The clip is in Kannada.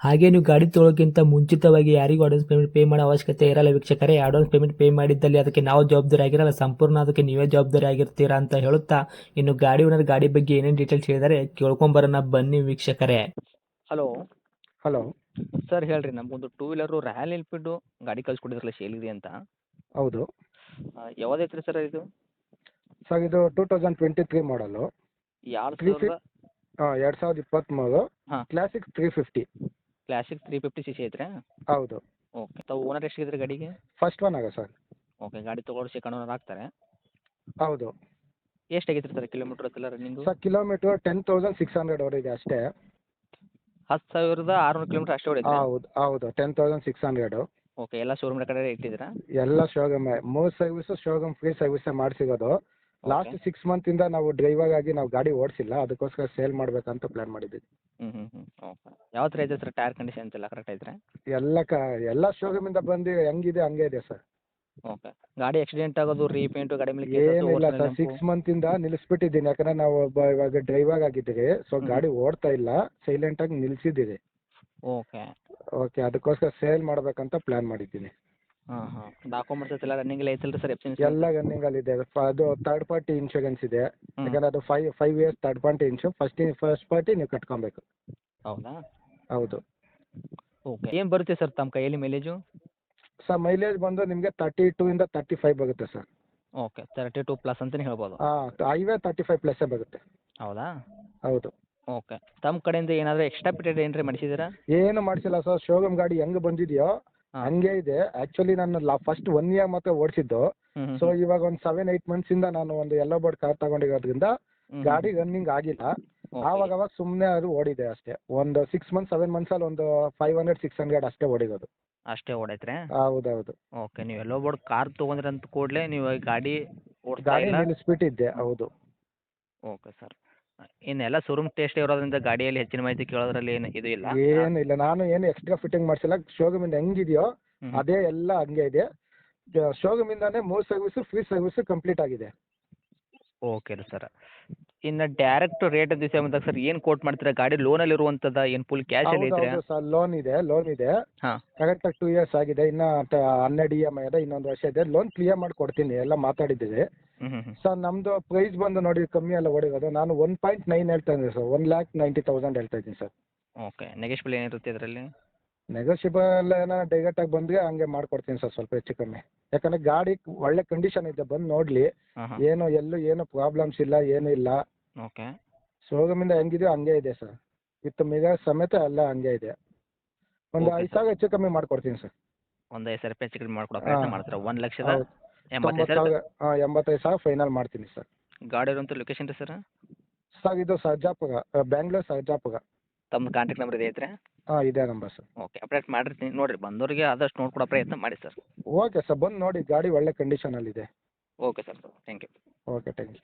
ಹಾಗೆ ನೀವು ಗಾಡಿ ತೊಳೋಕ್ಕಿಂತ ಮುಂಚಿತವಾಗಿ ಯಾರಿಗೂ ಅಡ್ವಾನ್ಸ್ ಪೇಮೆಂಟ್ ಪೇ ಮಾಡೋ ಅವಶ್ಯಕತೆ ಇರಲ್ಲ ವೀಕ್ಷಕರೇ. ಅಡ್ವಾನ್ಸ್ ಪೇಮೆಂಟ್ ಪೇ ಮಾಡಿದ್ದಲ್ಲಿ ಅದಕ್ಕೆ ನಾವು ಜವಾಬ್ದಾರಿ ಆಗಿರಲ್ಲ. ಸಂಪೂರ್ಣ ಅದಕ್ಕೆ ನೀವೇ ಜವಾಬ್ದಾರಿ ಆಗಿರ್ತೀರಾ ಅಂತ ಹೇಳುತ್ತಾ ಇನ್ನು ಗಾಡಿ ಓನರ್ ಗಾಡಿ ಬಗ್ಗೆ ಏನೇನು ಡೀಟೇಲ್ಸ್ ಹೇಳಿದರೆ ಕೇಳ್ಕೊಂಬರೋಣ ಬನ್ನಿ ವೀಕ್ಷಕರೇ. ಹಲೋ ಹಲೋ ಸರ್ ಹೇಳ್ರಿ ನಮಗೊಂದು ಟೂ ವೀಲರ್ ರಾಯಲ್ ಎನ್ಫೀಲ್ಡು ಗಾಡಿ ಕಳ್ಸಿಕೊಡಿದ್ರಲ್ಲ ಶೇಲಿದೆ ಅಂತ. ಹೌದು. ಯಾವ್ದೈತ್ರಿ ಸರ್ ಇದು? ಸರ್ ಇದು ಟೂ ತೌಸಂಡ್ ಟ್ವೆಂಟಿ ತ್ರೀ ಮಾಡಲು ಎರಡ್ ಸಾವಿರದ? ಹಾಂ ಎರಡು ಸಾವಿರದ ಇಪ್ಪತ್ತ್ಮೂರು ಹಾ. Classic three fifty classic three fifty C C ಐತ್ರಿ? ಹೌದು. ಓಕೆ ತಾವು ಓನರ್ ಎಷ್ಟಿದ್ರಿ ಗಾಡಿಗೆ? ಫಸ್ಟ್ ಒನ್ ಆಗ ಸರ್ ಓಕೆ ಗಾಡಿ ತೊಗೊಳೋ ಸೆಕೆಂಡ್ ಓನರ್ ಆಗ್ತಾರೆ. ಹೌದು. ಎಷ್ಟು ಆಗೈತ್ರಿ sir kilometre ಹತ್ತಿಲ್ಲ running sir kilometre ten thousand six hundred ಅವರಿಗೆ ಅಷ್ಟೇ. ಹತ್ತು ಸಾವಿರದ ಆರುನೂರು ಕಿಲೋಮೀಟ್ರ್ ಅಷ್ಟೇ ಹೊಡೈತ್ರಿ ಹೌದು ಹೌದು. Ten thousand six hundred okay ಎಲ್ಲ ಶೋರೂಮ್ ಕಡೆ ಇಟ್ಟಿದ್ದೀರಾ? ಎಲ್ಲ ಶೋಗಮ್ ಮೂರು ಸರ್ವಿಸು ಶೋಗಮ್ ಫ್ರೀ ಸರ್ವಿಸೇ ಮಾಡಿಸಿರೋದು. ಲಾಸ್ಟ್ ಸಿಕ್ಸ್ ಇಂದ ನಾವು ಡ್ರೈವರ್ ಆಗಿ ನಾವು ಗಾಡಿ ಓಡಿಸಿಲ್ಲ. ಅದಕ್ಕೋಸ್ಕರ ಸೇಲ್ ಮಾಡ್ಬೇಕಂತ ಪ್ಲಾನ್ ಮಾಡಿದ್ದೀವಿ. ಹ್ಞೂ ಹ್ಞೂ ಹ್ಞೂ ಓಕೆ ಯಾವ ಥರ ಇದೆ ಸರ್ ಟೈರ್ ಕಂಡೀಷನ್ಸ್ ಎಲ್ಲ ಕರೆಕ್ಟ್ ಐತ್ರಿ? ಎಲ್ಲ ಕ ಎಲ್ಲ ಶೋರೂಮಿಂದ ಬಂದು ಹೆಂಗಿದೆ ಹಂಗೆ ಇದೆ ಸರ್. ಓಕೆ ಗಾಡಿ ಆಕ್ಸಿಡೆಂಟ್ ಆಗೋದು ರೀಪೇಂಟು ಗಾಡಿ ಮೇಲೆ ಏನಿಲ್ಲ original ಸರ್. ಸಿಕ್ಸ್ ಇಂದ ನಿಲ್ಲಿಸ್ಬಿಟ್ಟಿದ್ದೀನಿ ಯಾಕಂದ್ರೆ ನಾವು ಒಬ್ಬ ಇವಾಗ ಡ್ರೈವರ್ ಆಗಿದ್ದೀವಿ ಸೊ ಗಾಡಿ ಓಡ್ತಾ ಇಲ್ಲ. ಸೈಲೆಂಟ್ ಆಗಿ ನಿಲ್ಸಿದ್ದೀವಿ ಓಕೆ ಓಕೆ ಅದಕ್ಕೋಸ್ಕರ ಸೇಲ್ ಮಾಡ್ಬೇಕಂತ ಪ್ಲಾನ್ ಮಾಡಿದ್ದೀನಿ. ಹಾಂ ಹಾಂ. ಡಾಕ್ಯುಮೆಂಟ್ಸ್ ಎಲ್ಲ ರನ್ನಿಂಗ್ ಎಲ್ಲ ಐತಲ್ರಿ ಸರ್ ಎಫ್ ಎಲ್ಲ ರನ್ನಿಂಗಲ್ಲಿ ಇದೆ. ಅದು ಥರ್ಡ್ ಪಾರ್ಟಿ ಇನ್ಶೂರೆನ್ಸ್ ಇದೆ. ಯಾಕಂದ್ರೆ ಅದು five five years third party ಇನ್ಶೂ first first party ನೀವು ಕಟ್ಕೊಬೇಕು. ಹೌದಾ? ಹೌದು. ಓಕೆ ಏನು ಬರುತ್ತೆ ಸರ್ ತಮ್ಮ ಕೈಯಲ್ಲಿ ಮೈಲೇಜು ಸರ್ ಮೈಲೇಜ್ ಬಂದು ನಿಮಗೆ ತರ್ಟಿ ಟೂ ಇಂದ ತರ್ಟಿ ಫೈವ್ ಬರುತ್ತೆ sir okay thirty two plus ಅಂತಲೇ ಹೇಳ್ಬೋದು. ಹಾಂ ಹೈವೇ ತರ್ಟಿ ಫೈವ್ ಪ್ಲಸ್ಸೇ ಬರುತ್ತೆ. ಹೌದಾ? ಹೌದು. ಓಕೆ ತಮ್ಮ ಕಡೆಯಿಂದ ಏನಾದರೂ ಎಕ್ಸ್ಟ್ರಾ ಪಿಟೆಡ್ ಏನ್ರಿ ಮಾಡಿಸಿದ್ದೀರಾ? ಏನು ಮಾಡಿಸಿಲ್ಲ ಸರ್ ಶೋರೂಮ್ ಗಾಡಿ ಹೆಂಗೆ ಬಂದಿದೆಯೋ. ಹಂಗೆ ಇದೆ. ಆಕ್ಚುಲಿ ನಾನು ಫಸ್ಟ್ ಒನ್ ಇಯರ್ ಮಾತ್ರ ಓಡಿಸಿದ್ದು. ಸೊ ಇವಾಗ ಒಂದು ಸೆವೆನ್ ಮಂತ್ಸ್ ಇಂದ ನಾನು ಒಂದು ಎಲ್ಲೋ ಬೋರ್ಡ್ ಕಾರ್ ತಗೊಂಡಿರೋದ್ರಿಂದ ಗಾಡಿ ರನ್ನಿಂಗ್ ಆಗಿಲ್ಲ. ಆವಾಗ ಅವಾಗ ಸುಮ್ಮನೆ ಅದು ಓಡಿದೆ ಅಷ್ಟೇ. ಒಂದು ಸಿಕ್ಸ್ ಮಂತ್ ಸೆವೆನ್ ಮಂತ್ಸಲ್ಲಿ ಒಂದು ಫೈವ್ ಹಂಡ್ರೆಡ್ ಸಿಕ್ಸ್ ಹಂಡ್ರೆಡ್ ಅಷ್ಟೇ ಓಡಿರೋದು. ಅಷ್ಟೇ ಓಡೈತ್ರಿ? ಹೌದೌದು. ಓಕೆ ನೀವು ಎಲ್ಲೋ ಬೋರ್ಡ್ ಕಾರ್ ತಗೊಂಡ್ರಿ ಅಂತ ಕೂಡಲೇ ನೀವು ಗಾಡಿ ಗಾಡಿ ನಿಲ್ಲಿಸ್ಬಿಟ್ಟಿದ್ದೆ ಹೌದು. ಓಕೆ ಸರ್ ಇನ್ನೆಲ್ಲ ಶೋರೂಮ್ ಟೇಸ್ಟ್ ಇರೋದ್ರಿಂದ ಗಾಡಿಯಲ್ಲಿ ಹೆಚ್ಚಿನ ಮಾಹಿತಿ ಕೇಳೋದ್ರಲ್ಲಿ ಏನು ಇದು ಇಲ್ಲ. ಏನು ಇಲ್ಲ. ನಾನು ಏನು ಎಕ್ಸ್ಟ್ರಾ ಫಿಟ್ಟಿಂಗ್ ಮಾಡಿಸಿಲ್ಲ. ಶೋರೂಮಿಂದ ಹೆಂಗಿದೆಯೋ ಹ್ಮ್. ಅದೇ ಎಲ್ಲ ಹಂಗೆ ಇದೆ. ಶೋರೂಮ್ ಇಂದಾನೆ ಮೂರ್ ಸರ್ವಿಸ್ ಫ್ರೀ ಸರ್ವಿಸ್ ಕಂಪ್ಲೀಟ್ ಆಗಿದೆ. ಓಕೆ ರೀ ಸರ್ ಇನ್ನು ಡೈರೆಕ್ಟ್ ರೇಟ್ ದಿಸೆ ಬಂದಾಗ ಸರ್ ಏನು ಕೋಟ್ ಮಾಡ್ತೀರಾ? ಗಾಡಿ ಲೋನಲ್ಲಿ ಇರುವಂಥದ್ದು ಏನು ಫುಲ್ ಕ್ಯಾಶ್ ಅಲ್ಲಿ ಇದ್ರೆ ಸರ್ ಲೋನ್ ಇದೆ ಲೋನ್ ಇದೆ. ಹಾ. ಕರೆಕ್ಟಾಗಿ ಟೂ ಇಯರ್ಸ್ ಆಗಿದೆ ಇನ್ನು ಟ- ಹನ್ನೆರಡು ಇ ಎಂ ಐ ಇದೆ ಇನ್ನೊಂದು ವರ್ಷ ಇದೆ. ಲೋನ್ ಕ್ಲಿಯರ್ ಮಾಡಿ ಕೊಡ್ತೀನಿ ಎಲ್ಲ ಮಾತಾಡಿದ್ದೀವಿ. ಹ್ಞೂ ಹ್ಞೂ ಹ್ಞೂ ಸರ್ ನಮ್ದು ಪ್ರೈಸ್ ಬಂದು ನೋಡಿ ಕಮ್ಮಿ ಎಲ್ಲ ಹೊಡಿರೋದು ನಾನು ಒನ್ ಪಾಯಿಂಟ್ ನೈನ್ ಹೇಳ್ತಾ ಇದ್ದೀನಿ sir one lakh ninety thousand ಹೇಳ್ತಾ ಇದ್ದೀನಿ ಸರ್ ಓಕೆ ನೆಗೆಶ್ಬಲ್ ಏನಿರುತ್ತೆ ಇದರಲ್ಲಿ? ನೆಗೋಷಿಯಬಲ್ ಏನೋ ಡೈರೆಕ್ಟಾಗಿ ಬಂದರೆ ಹಂಗೆ ಮಾಡ್ಕೊಡ್ತೀನಿ ಸರ್ ಸ್ವಲ್ಪ ಹೆಚ್ಚು ಕಮ್ಮಿ. ಯಾಕಂದ್ರೆ ಗಾಡಿ ಒಳ್ಳೆ ಕಂಡೀಷನ್ ಇದೆ ಬಂದು ನೋಡ್ಲಿ. ಹಾಂ ಏನು ಎಲ್ಲೂ ಏನು ಪ್ರಾಬ್ಲಮ್ಸ್ ಇಲ್ಲ ಏನು ಇಲ್ಲ. ಓಕೆ ಶೋರೂಮಿಂದ ಹೆಂಗಿದೆಯೋ ಹಂಗೆ ಇದೆ ಸರ್. ವಿತ್ ಮಿರರ್ ಸಮೇತ ಎಲ್ಲ ಹಂಗೆ ಇದೆ. ಒಂದು Okay, ಐದು ಸಾವಿರ ಹೆಚ್ಚು ಕಮ್ಮಿ ಮಾಡ್ಕೊಡ್ತೀನಿ ಸರ್. ಒಂದು ಐದು ಸಾವಿರ ರೂಪಾಯಿ ಹೆಚ್ಚು ಕಡಿಮೆ ಮಾಡ್ಕೊಡೋ ಪ್ರಯತ್ನ ಹಾ. ಮಾಡ್ತೀರಾ? ಒಂದು ಲಕ್ಷದ ಹೌದು. ಎಂಬತ್ತೈದು ತೊಂಬತ್ತು ಸಾವಿರ ಸಾವಿರ ಹಾಂ ಎಂಬತ್ತೈದು ಸಾವಿರ ಫೈನಲ್ ಮಾಡ್ತೀನಿ ಸರ್. ಗಾಡಿ ಇರುವಂಥ ಲೊಕೇಶನ್ ರೀ ಸರ್? ಸರ್ ಇದು ಸರ್ಜಾಪುರ ಬ್ಯಾಂಗ್ಳೂರ್ ಸರ್ಜಾಪುರ ತಮ್ಮ ಕಾಂಟ್ಯಾಕ್ಟ್ ನಂಬರ್ ಇದೆ ಐತ್ರಿ ಹಾಂ ಇದೇ ನಂಬರ್ ಸರ್ ಓಕೆ ಅಪ್ಡೇಟ್ ಮಾಡಿರ್ತೀನಿ. ನೋಡಿರಿ ಬಂದವರಿಗೆ ಆದಷ್ಟು ನೋಡ್ಕೊಡೋ ಪ್ರಯತ್ನ ಮಾಡಿ ಸರ್ ಓಕೆ ಸರ್ ಬಂದು ನೋಡಿ ಗಾಡಿ ಒಳ್ಳೆ ಕಂಡೀಷನಲ್ಲಿದೆ okay sir thank you okay thank you